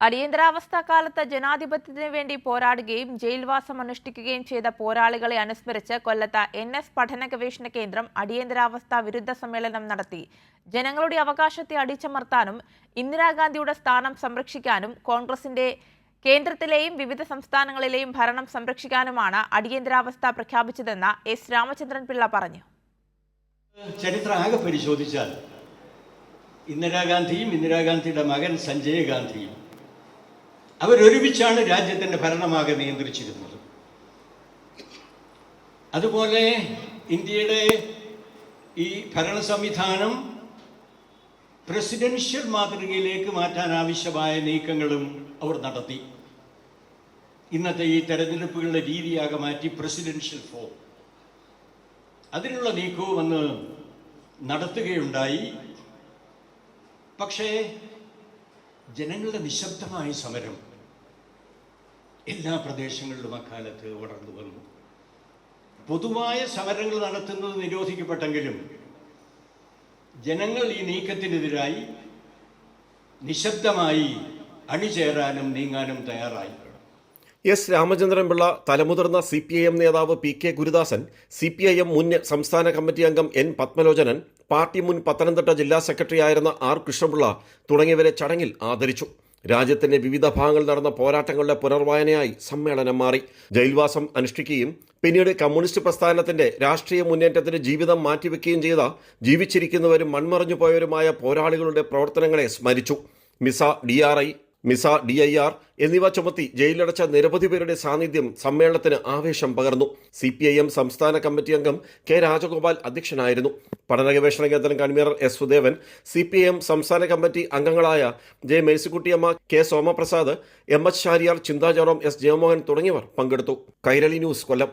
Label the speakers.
Speaker 1: അടിയന്തരാവസ്ഥ കാലത്ത് ജനാധിപത്യത്തിന് വേണ്ടി പോരാടുകയും ജയിൽവാസം അനുഷ്ഠിക്കുകയും ചെയ്ത പോരാളികളെ അനുസ്മരിച്ച് കൊല്ലത്ത് എൻ എസ് പഠന ഗവേഷണ കേന്ദ്രം അടിയന്തരാവസ്ഥ വിരുദ്ധ സമ്മേളനം നടത്തി. ജനങ്ങളുടെ അവകാശത്തെ അടിച്ചമർത്താനും ഇന്ദിരാഗാന്ധിയുടെ സ്ഥാനം സംരക്ഷിക്കാനും കോൺഗ്രസിന്റെ കേന്ദ്രത്തിലെയും വിവിധ സംസ്ഥാനങ്ങളിലെയും ഭരണം സംരക്ഷിക്കാനുമാണ് അടിയന്തരാവസ്ഥ പ്രഖ്യാപിച്ചതെന്ന് എസ് രാമചന്ദ്രൻ പിള്ള പറഞ്ഞു.
Speaker 2: പരിശോധിച്ചാൽ ഇന്ദിരാഗാന്ധിയും ഇന്ദിരാഗാന്ധിയുടെ മകൻ സഞ്ജയ് ഗാന്ധിയും അവരൊരുമിച്ചാണ് രാജ്യത്തിന്റെ ഭരണമാകെ നിയന്ത്രിച്ചിരുന്നത്. അതുപോലെ ഇന്ത്യയുടെ ഈ ഭരണ സംവിധാനം പ്രസിഡൻഷ്യൽ മാതൃകയിലേക്ക് മാറ്റാൻ ആവശ്യമായ നീക്കങ്ങളും അവർ നടത്തി. ഇന്നത്തെ ഈ തെരഞ്ഞെടുപ്പുകളുടെ രീതിയാകെ മാറ്റി പ്രസിഡൻഷ്യൽ ഫോം. അതിനുള്ള നീക്കവും അന്ന് നടത്തുകയുണ്ടായി. പക്ഷേ ജനങ്ങളുടെ നിശബ്ദമായ സമരം എല്ലാ പ്രദേശങ്ങളിലും അക്കാലത്ത് വളർന്നു വന്നു. പൊതുവായ സമരങ്ങൾ നടത്തുന്നത് നിരോധിക്കപ്പെട്ടെങ്കിലും ജനങ്ങൾ ഈ നീക്കത്തിനെതിരായി നിശബ്ദമായി അണിചേരാനും നീങ്ങാനും തയ്യാറായി.
Speaker 3: എസ് രാമചന്ദ്രൻപിള്ള തലമുതിർന്ന സി പി ഐ എം നേതാവ് P K Gurudasan C P I M മുൻ സംസ്ഥാന കമ്മിറ്റി അംഗം എൻ പത്മലോചനൻ പാർട്ടി മുൻ പത്തനംതിട്ട ജില്ലാ സെക്രട്ടറി ആയിരുന്ന ആർ കൃഷ്ണപിള്ള തുടങ്ങിയവരെ ചടങ്ങിൽ ആദരിച്ചു. രാജ്യത്തിന്റെ വിവിധ ഭാഗങ്ങളിൽ നടന്ന പോരാട്ടങ്ങളുടെ പുനർവായനയായി സമ്മേളനം മാറി. ജയിൽവാസം അനുഷ്ഠിക്കുകയും പിന്നീട് കമ്മ്യൂണിസ്റ്റ് പ്രസ്ഥാനത്തിന്റെ രാഷ്ട്രീയ മുന്നേറ്റത്തിന് ജീവിതം മാറ്റിവെക്കുകയും ചെയ്ത ജീവിച്ചിരിക്കുന്നവരും മൺമറഞ്ഞു പോയവരുമായ പോരാളികളുടെ പ്രവർത്തനങ്ങളെ സ്മരിച്ചു. MISA D R I MISA D I R എന്നിവ ചുമത്തി ജയിലിലടച്ച നിരവധി പേരുടെ സാന്നിധ്യം സമ്മേളനത്തിന് ആവേശം പകർന്നു. സി പി ഐ എം സംസ്ഥാന കമ്മിറ്റി അംഗം കെ രാജഗോപാൽ അധ്യക്ഷനായിരുന്നു. പഠന ഗവേഷണ കേന്ദ്രം convener S Sudevan C P I M സംസ്ഥാന കമ്മിറ്റി അംഗങ്ങളായ J Mercykuttyamma K Somaprasad M H Shariyar ചിന്താജോറം S Jayamohan തുടങ്ങിയവർ പങ്കെടുത്തു. കൈരളി ന്യൂസ് കൊല്ലം.